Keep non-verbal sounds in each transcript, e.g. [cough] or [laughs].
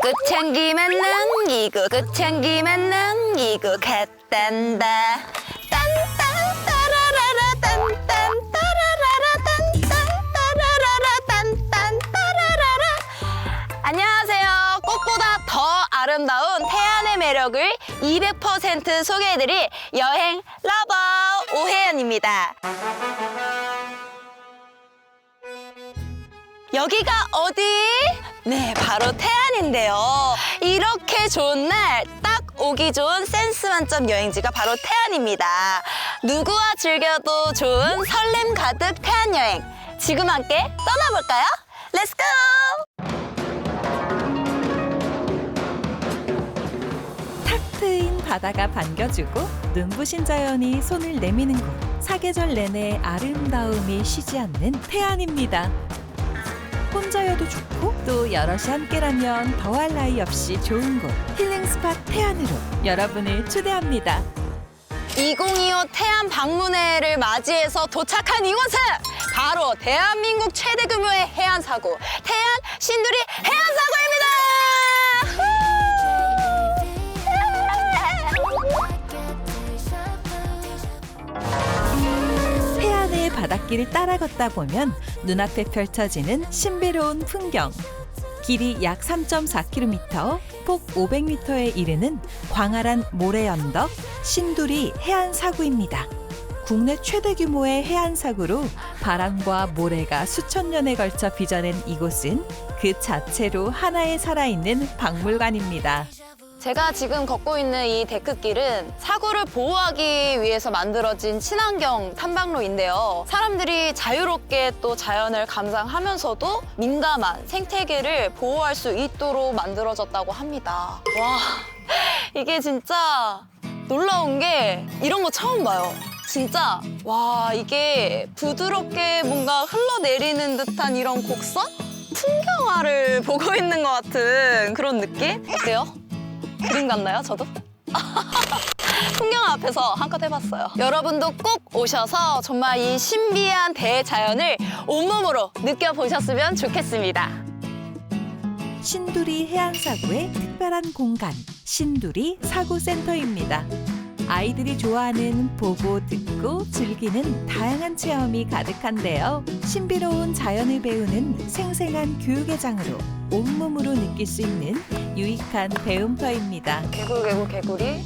끝향기만 남기고 끝향기만 남기고 갔단다 아름다운 태안의 매력을 200% 소개해드릴 여행 러버 오혜연입니다 여기가 어디? 네, 바로 태안인데요. 이렇게 좋은 날 딱 오기 좋은 센스 만점 여행지가 바로 태안입니다. 누구와 즐겨도 좋은 설렘 가득 태안 여행. 지금 함께 떠나볼까요? 렛츠고! 바다가 반겨주고 눈부신 자연이 손을 내미는 곳 사계절 내내 아름다움이 쉬지 않는 태안입니다. 혼자여도 좋고 또 여럿이 함께라면 더할 나위 없이 좋은 곳 힐링 스팟 태안으로 여러분을 초대합니다. 2025 태안 방문회를 맞이해서 도착한 이곳은 바로 대한민국 최대 규모의 해안 사고 태안 신두리 해안 사고입니다. 바닷길을 따라 걷다 보면 눈앞에 펼쳐지는 신비로운 풍경. 길이 약 3.4km, 폭 500m에 이르는 광활한 모래 언덕 신두리 해안 사구입니다. 국내 최대 규모의 해안 사구로 바람과 모래가 수천 년에 걸쳐 빚어낸 이곳은 그 자체로 하나의 살아있는 박물관입니다. 제가 지금 걷고 있는 이 데크길은 사고를 보호하기 위해서 만들어진 친환경 탐방로인데요. 사람들이 자유롭게 또 자연을 감상하면서도 민감한 생태계를 보호할 수 있도록 만들어졌다고 합니다. 와, 이게 진짜 놀라운 게 이런 거 처음 봐요. 진짜 와 이게 부드럽게 뭔가 흘러내리는 듯한 이런 곡선? 풍경화를 보고 있는 것 같은 그런 느낌? 어때요? 그림 같나요, 저도? [laughs] 풍경 앞에서 한껏 해봤어요. 여러분도 꼭 오셔서 정말 이 신비한 대자연을 온몸으로 느껴보셨으면 좋겠습니다. 신두리 해안사구의 특별한 공간 신두리 사구센터입니다. 아이들이 좋아하는 보고 듣고 즐기는 다양한 체험이 가득한데요. 신비로운 자연을 배우는 생생한 교육의 장으로 온몸으로 느낄 수 있는 유익한 배움터입니다. 개굴, 개굴, 개굴이.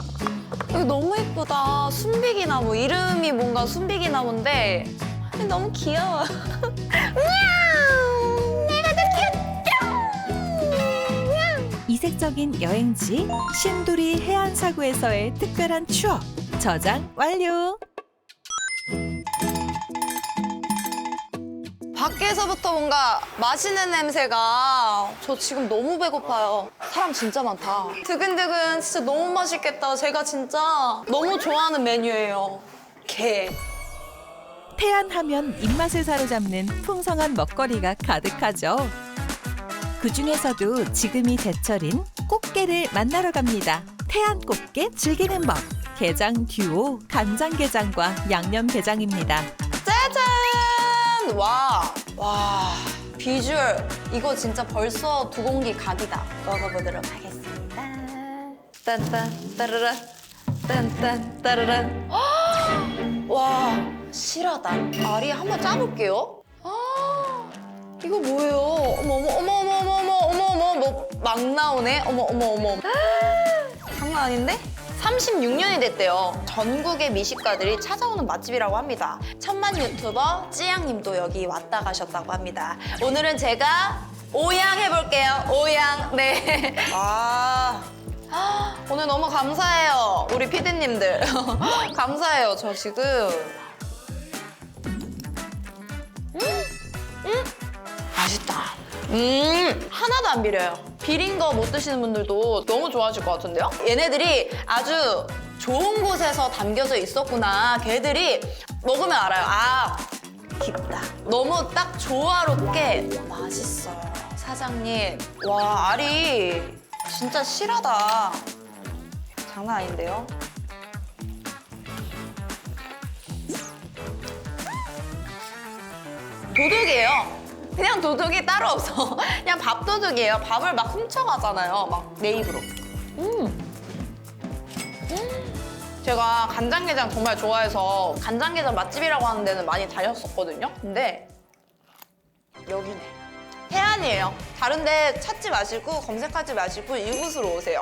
여기 너무 예쁘다. 순비기 나무. 이름이 뭔가 순비기 나무인데 너무 귀여워. 이색적인 여행지 신두리 해안 사구에서의 특별한 추억 저장 완료. 밖에서부터 뭔가 맛있는 냄새가 저 지금 너무 배고파요. 사람 진짜 많다. 두근두근 진짜 너무 맛있겠다. 제가 진짜 너무 좋아하는 메뉴예요. 게. 태안하면 입맛을 사로잡는 풍성한 먹거리가 가득하죠. 그 중에서도 지금이 제철인 꽃게를 만나러 갑니다. 태안 꽃게 즐기는 법. 게장 듀오 간장게장과 양념게장입니다. 짜잔! 와, 와. 비주얼. 이거 진짜 벌써 두 공기 각이다. 먹어보도록 하겠습니다. 딴딴, 따르라. 딴딴, 따르란. 와, 실하다. 알이 한번 짜볼게요. 아, 이거 뭐예요? 어머, 어머, 어머, 어머, 어머, 어머, 뭐, 막 나오네? 어머, 어머, 어머. 아, [gasps] 장난 아닌데? 36년이 됐대요. 전국의 미식가들이 찾아오는 맛집이라고 합니다. 천만 유튜버 찌양님도 여기 왔다 가셨다고 합니다. 오늘은 제가 오양 해볼게요. 오양. 네. [laughs] 아. 아, [gasps] 오늘 너무 감사해요. 우리 피디님들. [laughs] 감사해요. 저 지금. 음, 하나도 안 비려요. 비린 거 못 드시는 분들도 너무 좋아하실 것 같은데요? 얘네들이 아주 좋은 곳에서 담겨져 있었구나. 걔들이 먹으면 알아요. 아, 깊다. 너무 딱 조화롭게 맛있어요. 사장님, 와, 알이 진짜 실하다. 장난 아닌데요? 도둑이에요. 그냥 도둑이 따로 없어. [laughs] 그냥 밥 도둑이에요. 밥을 막 훔쳐가잖아요. 막 내 입으로. 음. 제가 간장게장 정말 좋아해서 간장게장 맛집이라고 하는 데는 많이 다녔었거든요. 근데 여기네. 해안이에요. 다른 데 찾지 마시고 검색하지 마시고 이곳으로 오세요.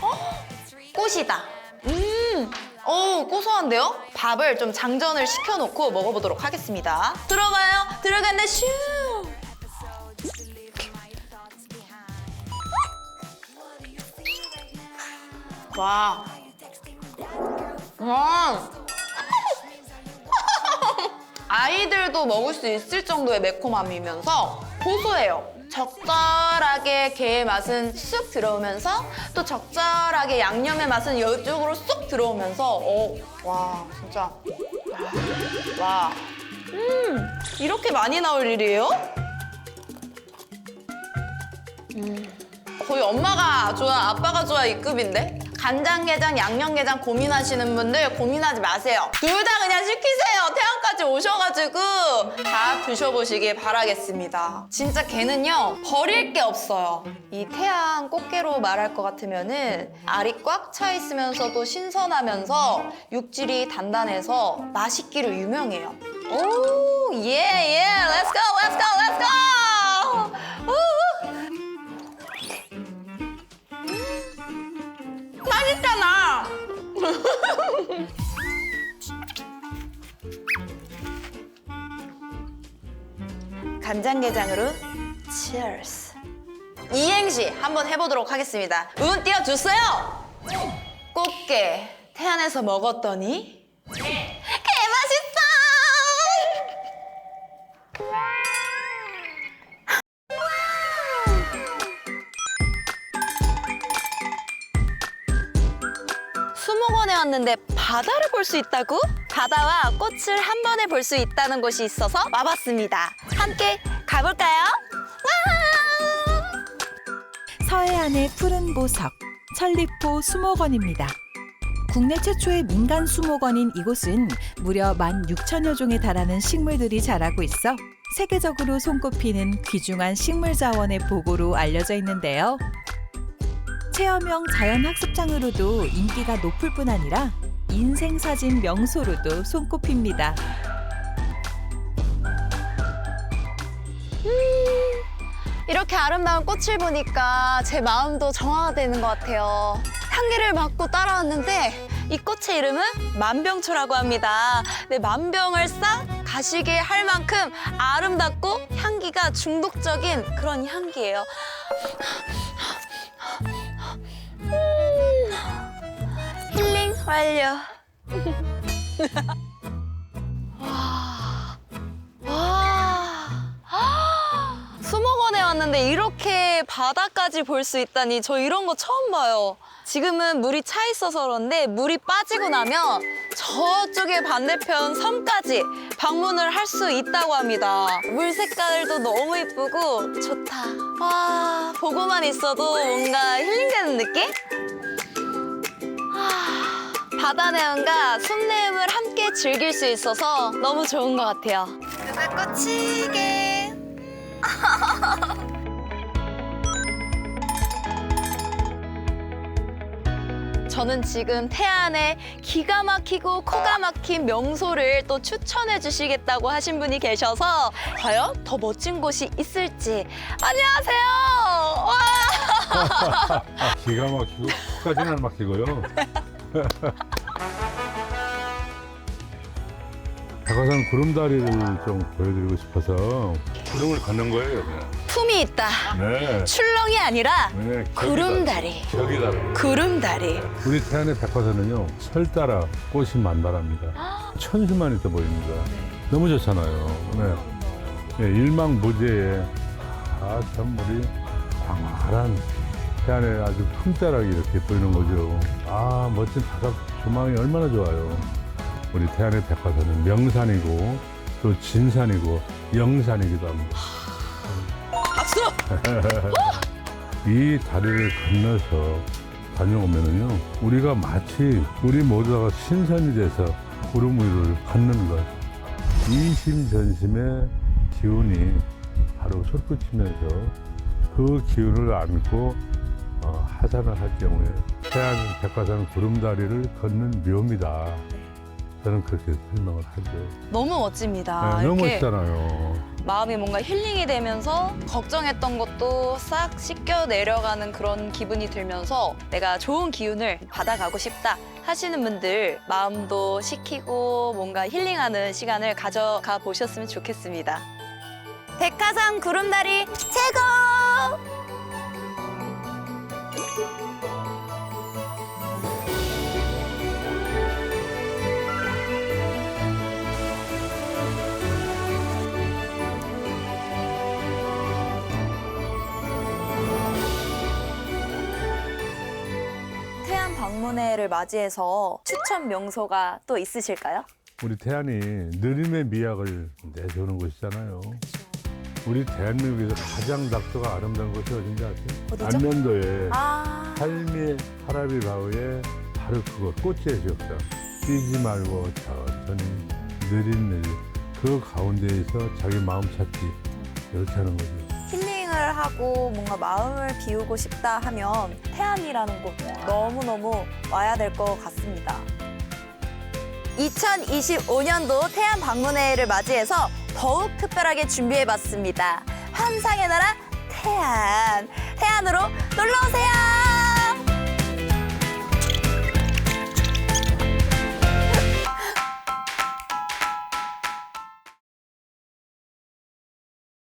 어? 꽃이다. 음, 오 고소한데요? 밥을 좀 장전을 시켜놓고 먹어보도록 하겠습니다. 들어가요. 들어간다 슈. 와. 와. [laughs] 아이들도 먹을 수 있을 정도의 매콤함이면서 고소해요. 적절하게 게의 맛은 쑥 들어오면서 또 적절하게 양념의 맛은 이쪽으로 쑥 들어오면서 어, 와 진짜. 와. 음, 이렇게 많이 나올 일이에요? 음, 거의 엄마가 좋아 아빠가 좋아 이 급인데 간장게장 양념게장 고민하시는 분들 고민하지 마세요. 둘 다 그냥 시키세요. 태안까지 오셔가지고 다 드셔보시길 바라겠습니다. 진짜 게는요 버릴 게 없어요. 이 태안 꽃게로 말할 것 같으면은 알이 꽉 차 있으면서도 신선하면서 육질이 단단해서 맛있기로 유명해요. 오, 예, 예, let's go, let's go! 간장게장으로 cheers. 이행시 한번 해보도록 하겠습니다. 운 띄워주세요. 꽃게 태안에서 먹었더니 개맛있어. 수목원에 왔는데 바다를 볼 수 있다고? 바다와 꽃을 한 번에 볼 수 있다는 곳이 있어서 와봤습니다. 함께 가볼까요? 와! 서해안의 푸른 보석 천리포 수목원입니다. 국내 최초의 민간 수목원인 이곳은 무려 16,000여 종에 달하는 식물들이 자라고 있어 세계적으로 손꼽히는 귀중한 식물 자원의 보고로 알려져 있는데요. 체험형 자연학습장으로도 인기가 높을 뿐 아니라 인생사진 명소로도 손꼽힙니다. 이렇게 아름다운 꽃을 보니까 제 마음도 정화되는 것 같아요. 향기를 맡고 따라왔는데 이 꽃의 이름은 만병초라고 합니다. 네, 만병을 싹 가시게 할 만큼 아름답고 향기가 중독적인 그런 향기예요. 완료. 와. 와. 수목원에 왔는데 이렇게 바다까지 볼 수 있다니 저 이런 거 처음 봐요. 지금은 물이 차 있어서 그런데 물이 빠지고 나면 저쪽에 반대편 섬까지 방문을 할 수 있다고 합니다. 물 색깔도 너무 이쁘고 좋다. 와, 보고만 있어도 뭔가 힐링되는 느낌? 아, 바다 내음과 숲 내음을 함께 즐길 수 있어서 너무 좋은 것 같아요. 누가 꽂히게. [laughs] 저는 지금 태안에 기가 막히고 코가 막힌 명소를 또 추천해 주시겠다고 하신 분이 계셔서 과연 더 멋진 곳이 있을지 안녕하세요. 와. [laughs] 기가 막히고 끝까지는 안 막히고요. [laughs] [laughs] 백화산 구름다리를 좀 보여드리고 싶어서 구름을 걷는 거예요, 그냥. 품이 있다. 네. 출렁이 아니라 네, 구름다리. 격이 다르고. 구름다리. 우리 태안의 백화산은요, 설 따라 꽃이 만발합니다. 천수만 있어 보입니다. 너무 좋잖아요. 네. 네, 일망 무제에 아, 참 우리 광활한 태안에 아주 품자락이 이렇게 보이는 거죠. 아, 멋진 바다 조망이 얼마나 좋아요. 우리 태안의 백화사는 명산이고 또 진산이고 영산이기도 합니다. 박수! [laughs] 이 다리를 건너서 다녀오면은요, 우리가 마치 우리 모두가 신선이 돼서 구름 위를 걷는 것. 이심전심의 기운이 바로 솟구치면서 그 기운을 안고 어, 하산을 할 경우에 태안 백화산 구름다리를 걷는 묘미다. 저는 그렇게 설명을 하죠. 너무 멋집니다. 네, 너무 아, 이렇게 멋있잖아요. 마음이 뭔가 힐링이 되면서 걱정했던 것도 싹 씻겨 내려가는 그런 기분이 들면서 내가 좋은 기운을 받아가고 싶다 하시는 분들 마음도 식히고 뭔가 힐링하는 시간을 가져가 보셨으면 좋겠습니다. 백화산 구름다리 최고! 방문회를 맞이해서 추천 명소가 또 있으실까요? 우리 태안이 느림의 미학을 내세우는 곳이잖아요. 우리 대한민국에서 가장 낙도가 아름다운 곳이 어딘지 아세요? 어디죠? 안면도에 아, 할미 하라비 바위에 바로 그거 꽃의 지역장. 뛰지 말고 천천히 느릿느릿 그 가운데에서 자기 마음 찾기 이렇게 하는 거죠. 힐링을 하고 뭔가 마음을 비우고 싶다 하면 태안이라는 곳 너무너무 와야 될 것 같습니다. 2025년도 태안 방문회를 맞이해서 더욱 특별하게 준비해봤습니다. 환상의 나라 태안. 태안으로 놀러오세요!